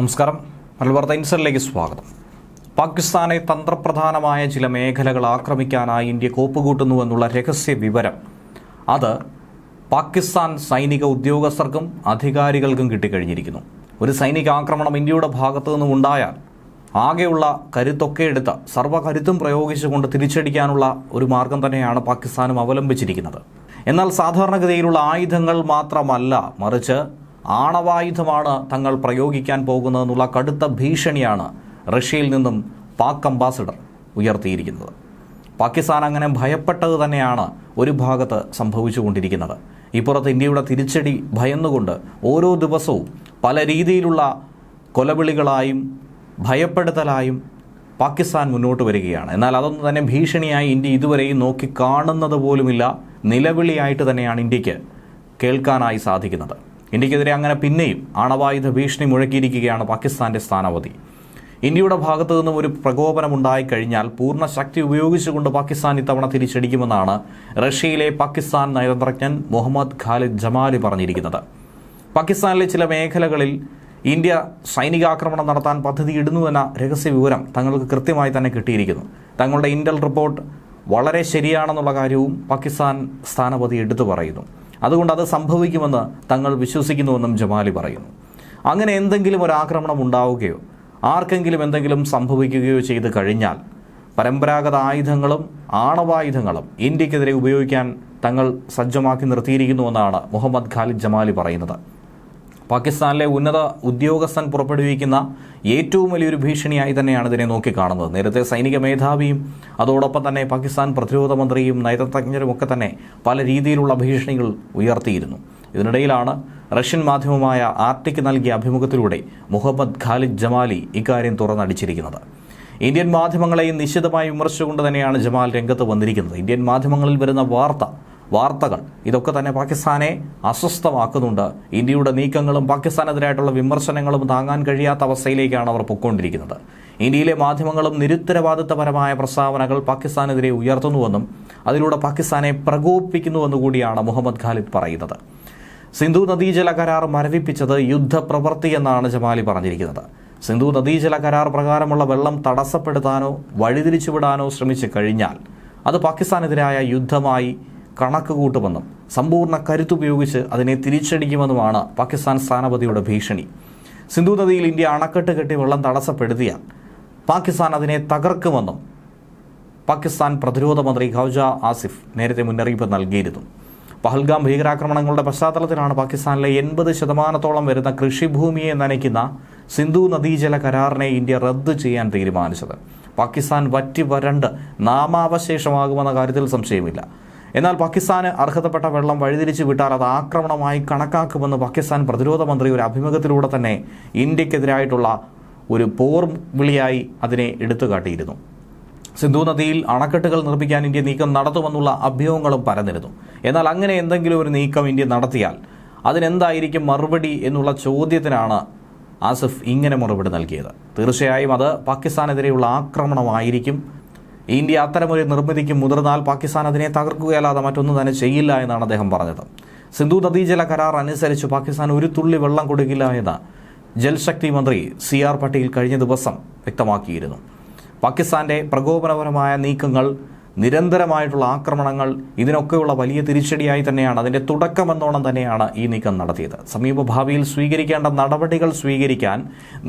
നമസ്കാരം. മലബാർ ഇൻസറിലേക്ക് സ്വാഗതം. പാകിസ്ഥാനെ തന്ത്രപ്രധാനമായ ചില മേഖലകൾ ആക്രമിക്കാനായി ഇന്ത്യ കോപ്പുകൂട്ടുന്നുവെന്നുള്ള രഹസ്യ വിവരം. അത് പാകിസ്ഥാൻ സൈനിക ഉദ്യോഗസ്ഥർക്കും അധികാരികൾക്കും കിട്ടിക്കഴിഞ്ഞിരിക്കുന്നു. ഒരു സൈനിക ആക്രമണം ഇന്ത്യയുടെ ഭാഗത്തു നിന്നും ഉണ്ടായാൽ ആകെയുള്ള കരുത്തൊക്കെ എടുത്ത് സർവകരുത്തും പ്രയോഗിച്ചുകൊണ്ട് തിരിച്ചടിക്കാനുള്ള ഒരു മാർഗം തന്നെയാണ് പാകിസ്ഥാനും അവലംബിച്ചിരിക്കുന്നത്. എന്നാൽ സാധാരണഗതിയിലുള്ള ആയുധങ്ങൾ മാത്രമല്ല മറിച്ച് ആണവായുധമാണ് തങ്ങൾ പ്രയോഗിക്കാൻ പോകുന്നതെന്നുള്ള കടുത്ത ഭീഷണിയാണ് റഷ്യയിൽ നിന്നും പാക് അംബാസിഡർ ഉയർത്തിയിരിക്കുന്നത്. പാകിസ്ഥാൻ അങ്ങനെ ഭയപ്പെട്ടത് തന്നെയാണ് ഒരു ഭാഗത്ത് സംഭവിച്ചുകൊണ്ടിരിക്കുന്നത്. ഇപ്പുറത്ത് ഇന്ത്യയുടെ തിരിച്ചടി ഭയന്നുകൊണ്ട് ഓരോ ദിവസവും പല രീതിയിലുള്ള കൊലവിളികളായും ഭയപ്പെടുത്തലായും പാകിസ്ഥാൻ മുന്നോട്ട് വരികയാണ്. എന്നാൽ അതൊന്നും തന്നെ ഭീഷണിയായി ഇന്ത്യ ഇതുവരെയും നോക്കി കാണുന്നത് പോലുമില്ല. നിലവിളിയായിട്ട് തന്നെയാണ് ഇന്ത്യയ്ക്ക് കേൾക്കാനായി സാധിക്കുന്നത്. ഇന്ത്യക്കെതിരെ അങ്ങനെ പിന്നെയും ആണവായുധ ഭീഷണി മുഴക്കിയിരിക്കുകയാണ് പാകിസ്ഥാന്റെ സ്ഥാനാപതി ഇന്ത്യയുടെ ഭാഗത്തു നിന്നും ഒരു പ്രകോപനം ഉണ്ടായിക്കഴിഞ്ഞാൽ പൂർണ ശക്തി ഉപയോഗിച്ചുകൊണ്ട് പാകിസ്ഥാൻ ഇത്തവണ തിരിച്ചടിക്കുമെന്നാണ് റഷ്യയിലെ പാകിസ്ഥാൻ നയതന്ത്രജ്ഞൻ മുഹമ്മദ് ഖാലിദ് ജമാലി പറഞ്ഞിരിക്കുന്നത്. പാകിസ്ഥാനിലെ ചില മേഖലകളിൽ ഇന്ത്യ സൈനികാക്രമണം നടത്താൻ പദ്ധതി ഇടുന്നുവെന്ന രഹസ്യ വിവരം തങ്ങൾക്ക് കൃത്യമായി തന്നെ കിട്ടിയിരിക്കുന്നു. തങ്ങളുടെ ഇന്റൽ റിപ്പോർട്ട് വളരെ ശരിയാണെന്നുള്ള കാര്യവും പാകിസ്ഥാൻ സ്ഥാനപതി എടുത്തു പറയുന്നു. അതുകൊണ്ട് അത് സംഭവിക്കുമെന്ന് തങ്ങൾ വിശ്വസിക്കുന്നുവെന്നും ജമാലി പറയുന്നു. അങ്ങനെ എന്തെങ്കിലും ഒരു ആക്രമണം ഉണ്ടാവുകയോ ആർക്കെങ്കിലും എന്തെങ്കിലും സംഭവിക്കുകയോ ചെയ്ത് കഴിഞ്ഞാൽ പരമ്പരാഗത ആയുധങ്ങളും ആണവായുധങ്ങളും ഇന്ത്യക്കെതിരെ ഉപയോഗിക്കാൻ തങ്ങൾ സജ്ജമാക്കി നിർത്തിയിരിക്കുന്നുവെന്നാണ് മുഹമ്മദ് ഖാലിദ് ജമാലി പറയുന്നത്. പാകിസ്ഥാനിലെ ഉന്നത ഉദ്യോഗസ്ഥൻ പുറപ്പെടുവിക്കുന്ന ഏറ്റവും വലിയൊരു ഭീഷണിയായി തന്നെയാണ് ഇതിനെ നോക്കിക്കാണുന്നത്. നേരത്തെ സൈനിക മേധാവിയും അതോടൊപ്പം തന്നെ പാകിസ്ഥാൻ പ്രതിരോധ മന്ത്രിയും നയതന്ത്രജ്ഞരും ഒക്കെ തന്നെ പല രീതിയിലുള്ള ഭീഷണികൾ ഉയർത്തിയിരുന്നു. ഇതിനിടയിലാണ് റഷ്യൻ മാധ്യമമായ ആർട്ടിക്ക് നൽകിയ അഭിമുഖത്തിലൂടെ മുഹമ്മദ് ഖാലിദ് ജമാലി ഇക്കാര്യം തുറന്നടിച്ചിരിക്കുന്നത്. ഇന്ത്യൻ മാധ്യമങ്ങളെയും നിശ്ചിതമായി വിമർശിച്ചുകൊണ്ട് തന്നെയാണ് ജമാൽ രംഗത്ത് വന്നിരിക്കുന്നത്. ഇന്ത്യൻ മാധ്യമങ്ങളിൽ വരുന്ന വാർത്ത വാർത്തകൾ. ഇതൊക്കെ തന്നെ പാകിസ്ഥാനെ അസ്വസ്ഥമാക്കുന്നുണ്ട്. ഇന്ത്യയുടെ നീക്കങ്ങളും പാകിസ്ഥാനെതിരായിട്ടുള്ള വിമർശനങ്ങളും താങ്ങാൻ കഴിയാത്ത അവസ്ഥയിലേക്കാണ് അവർ പൊയ്ക്കൊണ്ടിരിക്കുന്നത്. ഇന്ത്യയിലെ മാധ്യമങ്ങളും നിരുത്തരവാദിത്തപരമായ പ്രസ്താവനകൾ പാകിസ്ഥാനെതിരെ ഉയർത്തുന്നുവെന്നും അതിലൂടെ പാകിസ്ഥാനെ പ്രകോപിപ്പിക്കുന്നുവെന്നുകൂടിയാണ് മുഹമ്മദ് ഖാലിദ് പറയുന്നത്. സിന്ധു നദീജല കരാർ മരവിപ്പിച്ചത് യുദ്ധപ്രവൃത്തി എന്നാണ് ജമാലി പറഞ്ഞിരിക്കുന്നത്. സിന്ധു നദീജല കരാർ പ്രകാരമുള്ള വെള്ളം തടസ്സപ്പെടുത്താനോ വഴിതിരിച്ചുവിടാനോ ശ്രമിച്ചു കഴിഞ്ഞാൽ അത് പാകിസ്ഥാനെതിരായ യുദ്ധമായി കണക്ക് കൂട്ടുമെന്നും സമ്പൂർണ കരുത്തുപയോഗിച്ച് അതിനെ തിരിച്ചടിക്കുമെന്നുമാണ് പാകിസ്ഥാൻ സ്ഥാനപതിയുടെ ഭീഷണി. സിന്ധു നദിയിൽ ഇന്ത്യ അണക്കെട്ട് കെട്ടി വെള്ളം തടസ്സപ്പെടുത്തിയാൽ പാകിസ്ഥാൻ അതിനെ തകർക്കുമെന്നും പാകിസ്ഥാൻ പ്രതിരോധ മന്ത്രി ഖൗജ ആസിഫ് നേരത്തെ മുന്നറിയിപ്പ് നൽകിയിരുന്നു. പഹൽഗാം ഭീകരാക്രമണങ്ങളുടെ പശ്ചാത്തലത്തിലാണ് പാകിസ്ഥാനിലെ എൺപത് ശതമാനത്തോളം വരുന്ന കൃഷിഭൂമിയെ നനയ്ക്കുന്ന സിന്ധു നദീജല കരാറിനെ ഇന്ത്യ റദ്ദ് ചെയ്യാൻ തീരുമാനിച്ചത്. പാകിസ്ഥാൻ വറ്റി വരണ്ട് നാമാവശേഷമാകുമെന്ന കാര്യത്തിൽ സംശയമില്ല. എന്നാൽ പാകിസ്ഥാന് അർഹതപ്പെട്ട വെള്ളം വഴിതിരിച്ചു വിട്ടാൽ അത് ആക്രമണമായി കണക്കാക്കുമെന്ന് പാകിസ്ഥാൻ പ്രതിരോധ മന്ത്രി ഒരു അഭിമുഖത്തിലൂടെ തന്നെ ഇന്ത്യക്കെതിരായിട്ടുള്ള ഒരു പോർ വിളിയായി അതിനെ എടുത്തു കാട്ടിയിരുന്നു സിന്ധു നദിയിൽ അണക്കെട്ടുകൾ നിർമ്മിക്കാൻ ഇന്ത്യ നീക്കം നടത്തുമെന്നുള്ള അഭ്യൂഹങ്ങളും പരന്നിരുന്നു. എന്നാൽ അങ്ങനെ എന്തെങ്കിലും ഒരു നീക്കം ഇന്ത്യ നടത്തിയാൽ അതിനെന്തായിരിക്കും മറുപടി എന്നുള്ള ചോദ്യത്തിനാണ് ആസിഫ് ഇങ്ങനെ മറുപടി നൽകിയത്. തീർച്ചയായും അത് പാകിസ്ഥാനെതിരെയുള്ള ആക്രമണമായിരിക്കും ഇന്ത്യ അത്തരമൊരു നിർമ്മിതിക്ക് മുതിർന്നാൽ പാകിസ്ഥാൻ അതിനെ തകർക്കുകയല്ലാതെ മറ്റൊന്നും തന്നെ ചെയ്യില്ല എന്നാണ് അദ്ദേഹം പറഞ്ഞത്. സിന്ധു നദീജല കരാർ അനുസരിച്ച് പാകിസ്ഥാൻ ഒരു തുള്ളി വെള്ളം കൊടുക്കില്ല എന്ന് ജൽശക്തി മന്ത്രി സി ആർ പട്ടേൽ കഴിഞ്ഞ ദിവസം വ്യക്തമാക്കിയിരുന്നു. പാകിസ്ഥാന്റെ പ്രകോപനപരമായ നീക്കങ്ങൾ നിരന്തരമായിട്ടുള്ള ആക്രമണങ്ങൾ ഇതിനൊക്കെയുള്ള വലിയ തിരിച്ചടിയായി തന്നെയാണ് അതിന്റെ തുടക്കമെന്നോണം തന്നെയാണ് ഈ നീക്കം നടത്തിയത്. സമീപ ഭാവിയിൽ സ്വീകരിക്കേണ്ട നടപടികൾ സ്വീകരിക്കാൻ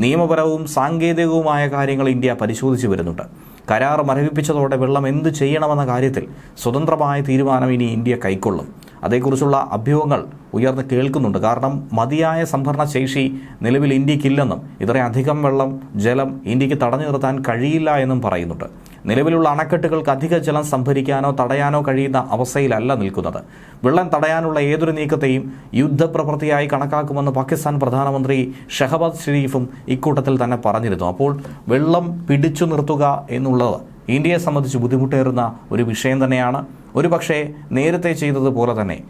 നിയമപരവും സാങ്കേതികവുമായ കാര്യങ്ങൾ ഇന്ത്യ പരിശോധിച്ചു വരുന്നുണ്ട്. കരാർ മരവിപ്പിച്ചതോടെ വെള്ളം എന്ത് ചെയ്യണമെന്ന കാര്യത്തിൽ സ്വതന്ത്രമായ തീരുമാനം ഇനി ഇന്ത്യ കൈക്കൊള്ളും. അതേക്കുറിച്ചുള്ള അഭ്യൂഹങ്ങൾ ഉയർന്നു കേൾക്കുന്നുണ്ട്. കാരണം മതിയായ സംഭരണ ശേഷി നിലവിൽ ഇന്ത്യക്കില്ലെന്നും ഇത്രയധികം വെള്ളം ജലം ഇന്ത്യയ്ക്ക് തടഞ്ഞു നിർത്താൻ കഴിയില്ല എന്നും പറയുന്നുണ്ട്. നിലവിലുള്ള അണക്കെട്ടുകൾക്ക് അധിക ജലം സംഭരിക്കാനോ തടയാനോ കഴിയുന്ന അവസ്ഥയിലല്ല നിൽക്കുന്നത്. വെള്ളം തടയാനുള്ള ഏതൊരു നീക്കത്തെയും യുദ്ധപ്രവൃത്തിയായി കണക്കാക്കുമെന്ന് പാകിസ്ഥാൻ പ്രധാനമന്ത്രി ഷഹബാദ് ഷെരീഫും ഇക്കൂട്ടത്തിൽ തന്നെ പറഞ്ഞിരുന്നു. അപ്പോൾ വെള്ളം പിടിച്ചു നിർത്തുക എന്നുള്ളത് ഇന്ത്യയെ സംബന്ധിച്ച് ബുദ്ധിമുട്ടേറുന്ന ഒരു വിഷയം തന്നെയാണ്. ഒരുപക്ഷെ നേരത്തെ ചെയ്തതുപോലെ തന്നെ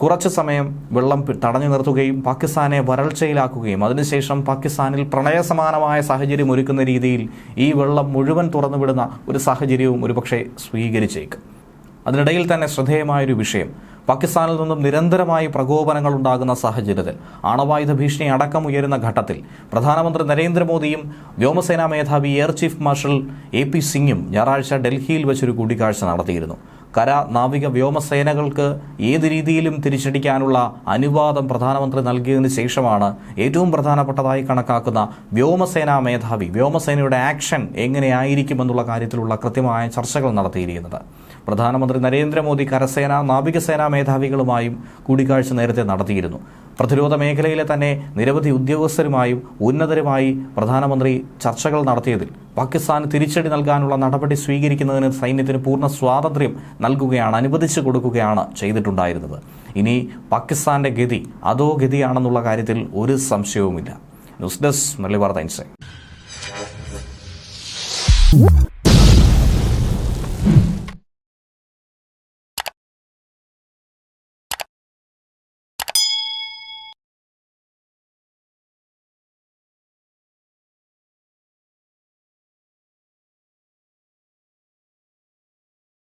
കുറച്ച് സമയം വെള്ളം തടഞ്ഞു നിർത്തുകയും പാകിസ്ഥാനെ വരൾച്ചയിലാക്കുകയും അതിനുശേഷം പാകിസ്ഥാനിൽ പ്രണയസമാനമായ സാഹചര്യം ഒരുക്കുന്ന രീതിയിൽ ഈ വെള്ളം മുഴുവൻ തുറന്നുവിടുന്ന ഒരു സാഹചര്യവും ഒരുപക്ഷെ സ്വീകരിച്ചേക്കും. അതിനിടയിൽ തന്നെ ശ്രദ്ധേയമായൊരു വിഷയം പാകിസ്ഥാനിൽ നിന്നും നിരന്തരമായി പ്രകോപനങ്ങൾ ഉണ്ടാകുന്ന സാഹചര്യത്തിൽ ആണവായുധ ഭീഷണി അടക്കം ഉയരുന്ന ഘട്ടത്തിൽ പ്രധാനമന്ത്രി നരേന്ദ്രമോദിയും വ്യോമസേനാ മേധാവി air chief marshal A P സിംഗും ഞായറാഴ്ച ഡൽഹിയിൽ വെച്ചൊരു കൂടിക്കാഴ്ച നടത്തിയിരുന്നു. കര നാവിക വ്യോമസേനകൾക്ക് ഏത് രീതിയിലും തിരിച്ചടിക്കാനുള്ള അനുവാദം പ്രധാനമന്ത്രി നൽകിയതിനു ശേഷമാണ് ഏറ്റവും പ്രധാനപ്പെട്ടതായി കണക്കാക്കുന്ന വ്യോമസേനാ മേധാവി വ്യോമസേനയുടെ ആക്ഷൻ എങ്ങനെയായിരിക്കുമെന്നുള്ള കാര്യത്തിലുള്ള കൃത്യമായ ചർച്ചകൾ നടത്തിയിരിക്കുന്നത്. പ്രധാനമന്ത്രി നരേന്ദ്രമോദി കരസേന നാവികസേനാ മേധാവികളുമായും കൂടിക്കാഴ്ച നേരത്തെ നടത്തിയിരുന്നു. പ്രതിരോധ മേഖലയിലെ തന്നെ നിരവധി ഉദ്യോഗസ്ഥരുമായും ഉന്നതരുമായി പ്രധാനമന്ത്രി ചർച്ചകൾ നടത്തിയതിൽ പാകിസ്ഥാന് തിരിച്ചടി നൽകാനുള്ള നടപടി സ്വീകരിക്കുന്നതിന് സൈന്യത്തിന് പൂർണ സ്വാതന്ത്ര്യം നൽകുകയാണ് അനുവദിച്ചു കൊടുക്കുകയാണ് ചെയ്തിട്ടുണ്ടായിരുന്നത്. ഇനി പാകിസ്ഥാന്റെ ഗതി അതോ ഗതിയാണെന്നുള്ള കാര്യത്തിൽ ഒരു സംശയവുമില്ല. ന്യൂസ് ഡെസ്ക് മുരളി വാർത്ത